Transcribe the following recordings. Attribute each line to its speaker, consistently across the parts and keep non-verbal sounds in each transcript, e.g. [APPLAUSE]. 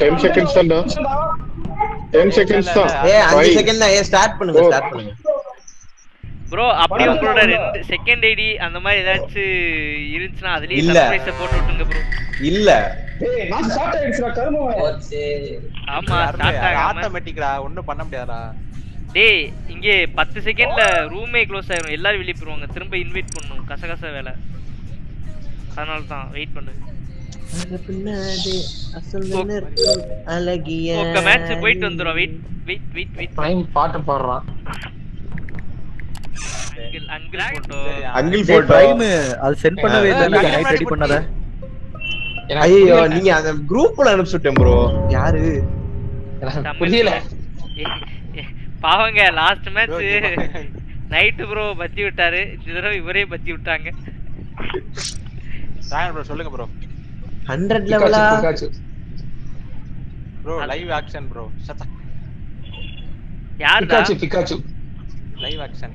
Speaker 1: Ten seconds தான்டா. Ten seconds தான்.
Speaker 2: ஏ அஞ்சு
Speaker 1: Five.
Speaker 2: செகண்ட் தான். ஏ ஸ்டார்ட் பண்ணுங்க
Speaker 1: Oh.
Speaker 2: ஸ்டார்ட் பண்ணுங்க.
Speaker 3: ப்ரோ அப்படி உங்களோட ரெண்டு செகண்ட் ஐடி அந்த மாதிரி ஏதாச்சும் இருந்துச்சுன்னா அதுலயே. சர்ப்ரைஸ போட்டு விட்டுங்க ப்ரோ
Speaker 2: இல்ல.
Speaker 4: ஏய் நான் ஸ்டார்ட் ஆயிடுச்சுடா கருமம்
Speaker 3: ஆமா ஸ்டார்ட்
Speaker 5: ஆட்டோமேட்டிக்டா ஒண்ணும் பண்ண முடியாதா
Speaker 3: டேய் இங்கே பத்து செகண்ட்ல ரூமே க்ளோஸ் ஆயிரும். எல்லாரும் வெளியே போயிருவாங்க. திரும்ப இன்வைட் பண்ணணும். கசகச வேலை. அதனால தான். வெயிட் பண்ணு.
Speaker 2: அழகிய
Speaker 3: ஓகே மேட்ச் போயிட்டு வந்துரும். Wait wait wait wait
Speaker 4: time பாட்டு பாடுறான்.
Speaker 3: அங்கிள் அங்கிள் போட்டோ
Speaker 2: அங்கிள்
Speaker 6: அது சென்ட் பண்ணவே இல்லை. நைட் ரெடி பண்ணாத.
Speaker 2: ஐயோ நீங்க அந்த குரூப்ல அனுப்பிச்சுட்டேன் ப்ரோ யாரு?
Speaker 4: புரியல.
Speaker 3: பாவங்க லாஸ்ட் மேட்ச் நைட்டு ப்ரோ பத்தி விட்டாரு. இந்த தடவை இவரே பத்தி விட்டாங்க.
Speaker 5: சொல்லுங்க ப்ரோ
Speaker 2: ஹண்ட்ரட் லெவலா
Speaker 5: ப்ரோ லைவ் ஆக்ஷன் ப்ரோ சத்தா
Speaker 3: யாருடா?
Speaker 4: பிக்காச்சு பிக்காச்சு
Speaker 5: லைவ் ஆக்ஷன்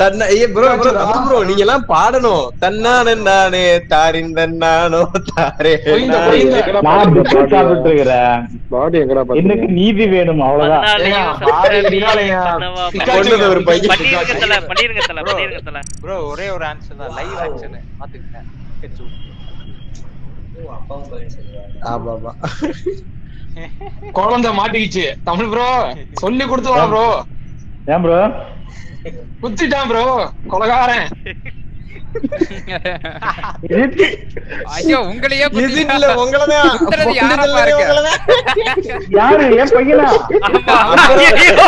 Speaker 2: தன்ன ப்ரோ ப்ரோ அது ப்ரோ நீங்க எல்லாம் பாடணும். தன்னானே நானே தாரின் தன்னானோ தாரே.
Speaker 4: போயிந்த, போயிந்த.
Speaker 7: நான் பிஸ்கட் சாப்பிட்டு இருக்கிறேன்
Speaker 1: பாடி எங்கடா
Speaker 7: எனக்கு
Speaker 1: பாத்து
Speaker 7: நீதி வேணும் அவ்வளவுதான்.
Speaker 4: பாரு,
Speaker 2: கொண்டது ஒரு பையன்.
Speaker 3: பண்ணிருங்க தல பண்ணிருங்க தல
Speaker 5: Bro.
Speaker 3: பண்ணிருங்க தல
Speaker 5: ப்ரோ ஒரே ஒரு ஆன்சர் தான். லைவ் ஆக்ஷன் பாத்துக்கங்க.
Speaker 2: ஆமா ஆமா [LAUGHS]
Speaker 4: குழந்தை மாட்டிக்கிச்சு. தமிழ் ப்ரோ சொல்லி கொடுத்து வா ப்ரோ
Speaker 7: ஏன் ப்ரோ
Speaker 4: குத்திட்டான் ப்ரோ கொலகாரன். [LAUGHS]
Speaker 8: ஐயோ உங்களையே. [LAUGHS]
Speaker 2: இல்ல உங்களதான். [LAUGHS]
Speaker 8: யாரா பாருங்க?
Speaker 7: யாரு? ஏன் பையனா?
Speaker 3: ஆமா. ஐயையோ. [LAUGHS]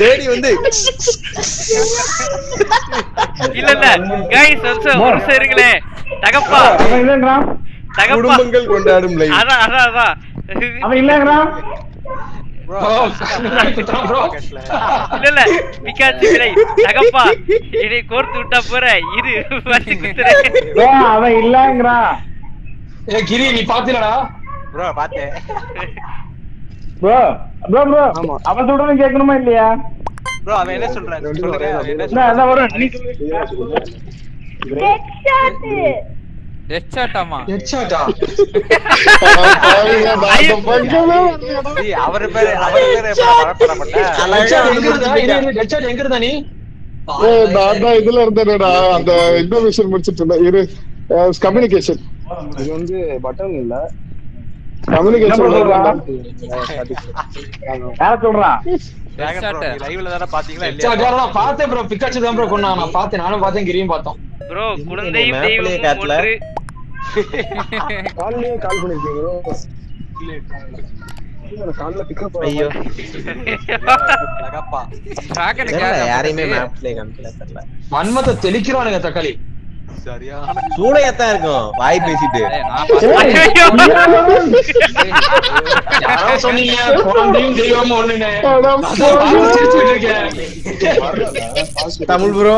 Speaker 2: தேடி வந்து.
Speaker 3: இல்ல இல்ல. கைஸ் ஒரு இருங்களே. தகப்பா.
Speaker 2: குடும்பங்கள் கொண்டாடும் லைவ்
Speaker 3: அதான் அதான் அதான்.
Speaker 7: அவன் இல்லைங்கிறான்
Speaker 3: இல்ல இல்ல பிக்காச்சு விலை தகப்பா இதை கோர்த்து விட்டா போற இரு வந்து குத்துறேன்
Speaker 7: ப்ரோ அவன்
Speaker 4: ஏ கிரி நீ பாத்திலடா
Speaker 5: ப்ரோ பாத்தேன்
Speaker 7: ப்ரோ ப்ரோ ப்ரோ அவன் கேட்கணுமா இல்லையா?
Speaker 5: ப்ரோ அவன் என்ன சொல்றான் சொல்லுங்க என்ன
Speaker 7: வரும்? நீ சொல்லு.
Speaker 5: அவர் பேரு அவர் பேரு
Speaker 4: எங்க இருந்தா நீ?
Speaker 1: நான் தான் இதுல இருந்தேனடா. அந்த இன்ஃபர்மேஷன் முடிச்சிட்டு இருந்தேன். இரு. கம்யூனிகேஷன் இது வந்து பட்டன் இல்ல. கம்யூனிகேஷன்
Speaker 7: யார சொல்றான்
Speaker 5: டிராகன் ப்ரோ நீ லைவ்ல தான பாத்தீங்களா?
Speaker 4: ஹெட்ஷாட்
Speaker 5: இல்லையா?
Speaker 4: யாரா பார்த்தேன் ப்ரோ பிக்காச்சு தான் ப்ரோ கொண்டான். நான் பார்த்தேன். நானும் பார்த்தேன். கிரியும் பார்த்தோம்.
Speaker 3: ப்ரோ குழந்தையும் தெய்வமும். ஒன்று.
Speaker 1: கால்லயே கால்
Speaker 2: யாரையுமே மேப்ல
Speaker 4: தெளிக்கிறானுங்க தக்காளி.
Speaker 2: சூளையாத்தான் இருக்கும். வாய் பேசிட்டு. தமிழ் ப்ரோ.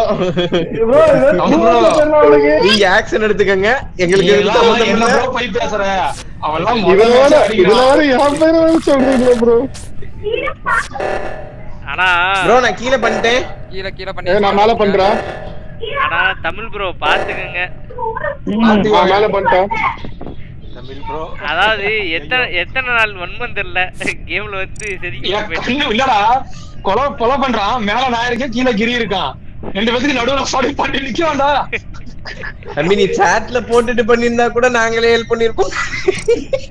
Speaker 2: நீங்க ஆக்சன் எடுத்துக்கங்க. எங்களுக்கு
Speaker 3: ஆனா
Speaker 2: ப்ரோ நான் கீழே பண்ணிட்டேன்.
Speaker 8: கீழே கீழே
Speaker 1: ஏ நான் மேல பண்றேன்.
Speaker 3: ஆனா தமிழ் ப்ரோ பாத்துக்கங்க.
Speaker 5: தமிழ் ப்ரோ
Speaker 3: அதாவது எத்தனை எத்தனை நாள் வன்மம் தெரியல கேம்ல வந்து
Speaker 4: கண்ணு இல்லடா கொலை கொலை பண்றான். மேல நான் இருக்கேன் கீழே கிரி இருக்கான் ரெண்டு பேத்துக்கு நடுவுல படி பண்ணி நிக்கவாண்டா
Speaker 2: தம்பி நீ சாட்ல போட்டுட்டு பண்ணிருந்தா கூட நாங்களே ஹெல்ப் பண்ணிருப்போம்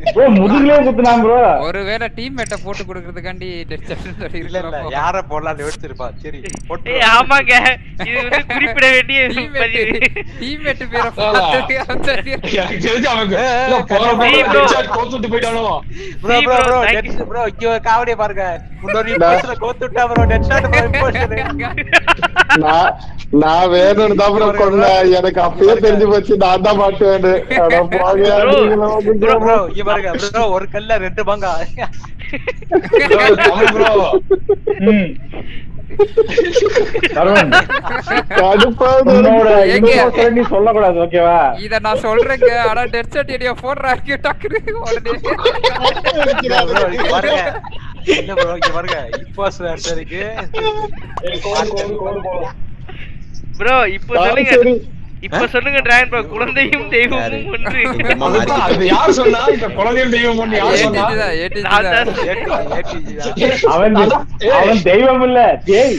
Speaker 7: ப்ரோ முதுகுலயே குத்துனான் ப்ரோ.
Speaker 8: ஒருவேளை டீம் மேட்டை போட்டு கொடுக்கறதுக்காண்டி டெஸ்ட் சொல்லி
Speaker 5: இல்ல இல்ல யார போடலாம்னு யோசிச்சிருப்பா? சரி போட்டு
Speaker 3: ஏய் ஆமாங்க. இது வந்து குறிப்பிட வேண்டிய
Speaker 8: டீம் மேட் பேரை சரி.
Speaker 4: எனக்கு தெரிஞ்சு இல்ல, போற
Speaker 3: bro.
Speaker 4: கோத்துட்டு போயிட்டானோ?
Speaker 5: Bro
Speaker 3: See,
Speaker 5: bro
Speaker 3: bro,
Speaker 5: bro
Speaker 3: thank you.
Speaker 5: Bro இங்க காவடியை பாருங்க. முன்னொரு இம்போஸ்டர் கோத்து விட்டா bro dead shot bro imposter
Speaker 1: நான் [LAUGHS] நான் வேணும்னு தான் ப்ரோ கொண்டேன் எனக்கு அப்பயே தெரிஞ்சு போச்சு. நான் தான்
Speaker 5: ப்ரோ ஒரு கல்ல ரெண்டு பங்கா?
Speaker 7: சொல்லக்கூடாது ஓகேவா
Speaker 8: இத நான் சொல்றேங்க. ஆனா ஷாட் ஐடியா போடுறாங்க டக்குனு உடனே.
Speaker 5: இல்ல ப்ரோ இங்க பாருங்க. அடிச்சதுக்கு
Speaker 3: ப்ரோ இப்போ சொல்லுங்க.
Speaker 1: சரி.
Speaker 3: இப்ப சொல்லுங்க டிராகன் ப்ரோ குழந்தையும் தெய்வமும் ஒன்று.
Speaker 4: அது யார் சொன்னா? இந்த குழந்தையும் தெய்வம் ஒண்ணு யார் சொன்னா?
Speaker 7: அவன் அவன் தெய்வம் இல்ல. தேய்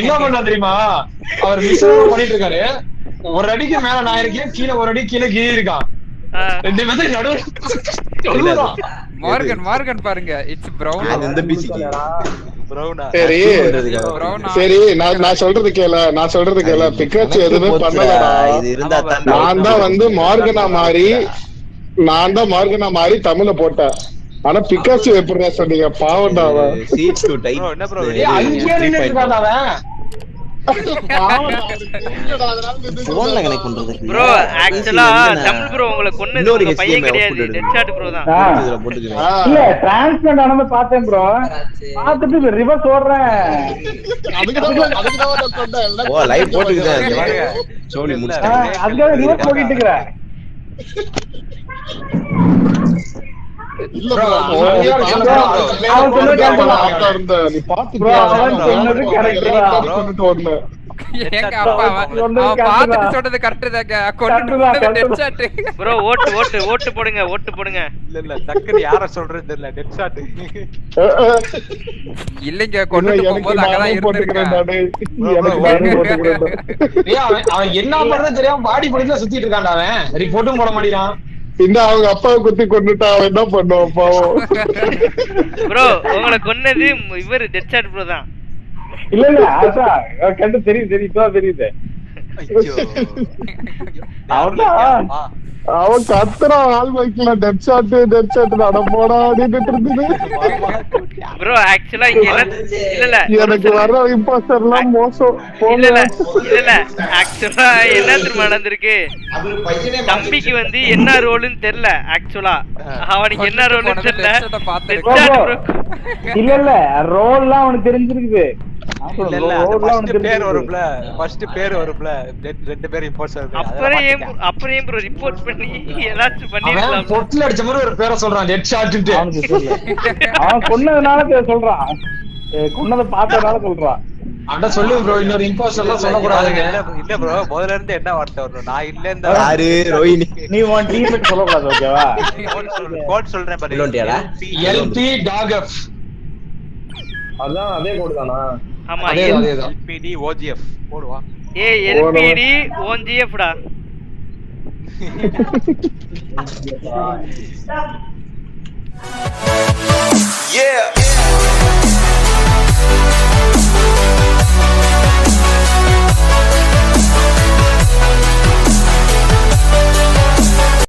Speaker 4: என்ன பண்ணா தெரியுமா? அவர் மிஸ் பண்ணிட்டு இருக்காரு ஒரு அடிக்கு மேல நான் இருக்கேன் கீழே ஒரு அடி கீழே கீழே இருக்கான். ரெண்டு பேத்துக்கு நடுவுல.
Speaker 8: மார்கன் மார்கன் பாருங்க. இட்ஸ் பிரவுன்
Speaker 2: அது இந்த பிசிக்கு
Speaker 1: சரி. சரி நான் நான் சொல்றது கேள நான் சொல்றது கேள. பிக்காச்சு எதுவுமே பண்ணலடா. நான் தான் வந்து மார்கனா மாறி நான் தான் மார்கனா மாறி தமிழ போட்டேன். ஆனா பிக்காச்சு எப்படிடா சொன்னீங்க? அவன்.
Speaker 2: போன்ல கனெக்ட் பண்றது
Speaker 3: ப்ரோ ஆக்சுவலா தமிழ் ப்ரோ உங்களை கொன்னது உங்க பையன் கிடையாது. டெட் ஷாட் ப்ரோ தான்.
Speaker 7: இல்ல ஆனது பார்த்தேன் ப்ரோ பார்த்துட்டு ரிவர்ஸ் ஓடுறேன்.
Speaker 2: ஓ லைவ் முடிச்சிட்டேன்
Speaker 7: அதுக்காக ரிவர்ஸ் இருக்கிறேன்
Speaker 1: இல்ல
Speaker 4: bro,
Speaker 1: bro,
Speaker 4: அவன்
Speaker 1: அவன்
Speaker 4: சொன்னது
Speaker 8: கரெக்ட்
Speaker 3: ப்ரோ ஓட்டு ஓட்டு ஓட்டு போடுங்க ஓட்டு போடுங்க.
Speaker 5: இல்ல இல்ல டக்குனு யார சொல்றது தெரியல டெட் ஷாட்.
Speaker 8: இல்லைங்க போகும்போது அங்கதான் இருந்திருக்கேன்.
Speaker 4: அவன் அவன் என்ன பண்றது தெரியாம பாடி படத்துல சுத்திட்டு இருக்கான்டா அவன். ரிப்போர்ட்டும் போட மாட்டேங்கிறான்.
Speaker 1: இந்த அவங்க அப்பாவை குத்தி கொண்டுட்டா அவன் என்ன பண்ணுவான் பாவம்
Speaker 3: ப்ரோ உங்களை கொன்னது இவர் டெட் ஷாட் ப்ரோ தான்
Speaker 7: இல்ல இல்ல அதான் கண்டு தெரியுது தெரியுது இப்பதான் தெரியுது.
Speaker 5: ஆ,
Speaker 1: அவன் கத்துறான் ஆள் வைக்கல. டெட் ஷாட் டெட் ஷாட் நட போடா அப்படின்ட்டு இருந்தது.
Speaker 3: ப்ரோ ஆக்சுவலா இங்க என்ன இல்ல இல்ல.
Speaker 1: எனக்கு வர்ற இம்பாஸ்டர் எல்லாம் மோசம்.
Speaker 3: இல்ல இல்ல. இல்ல ஆக்சுவலா என்ன தெரியுமா நடந்திருக்கு? தம்பிக்கு வந்து என்ன ரோல்னு தெரியல ஆக்சுவலா அவனுக்கு என்ன ரோல்னு தெரியல.
Speaker 7: இல்ல இல்ல. ரோல்லாம் அவனுக்கு தெரிஞ்சிருக்குது.
Speaker 5: பேர் வரும்ல. ஃபர்ஸ்ட் பேர் வரும்ல. ரெண்டு-
Speaker 3: அப்புறம் அப்புறம் ஏன் ப்ரோ ரிப்போர்ட் பண்ணி
Speaker 4: அடிச்ச மாதிரி ஒரு பேரை சொல்றான்.
Speaker 7: அவன் கொன்னதுனால சொல்றான். கொன்னதை பார்த்ததுனால சொல்றான்.
Speaker 4: அட சொல்லு ப்ரோ இன்னொரு இம்போஸ்டர் எல்லாம் சொல்லக்கூடாதுங்க.
Speaker 5: இல்ல ப்ரோ [LAUGHS] முதல்ல இருந்து என்ன வார்த்தை வரணும்? நான் இல்ல இந்த
Speaker 2: யாரு? ரோஹினி.
Speaker 7: நீ உன் டீம் சொல்லக்கூடாது ஓகேவா
Speaker 5: கோட் சொல்றேன் பாரு?
Speaker 4: எல்பி டாகப்
Speaker 1: அதான் அதே கோடு தானா?
Speaker 3: ஆமா
Speaker 5: எல்பிடி ஓஜிஎஃப் போடுவா.
Speaker 3: ஏ எல்பிடி ஓன்ஜிஎஃப் டா. [LAUGHS]
Speaker 9: Yeah.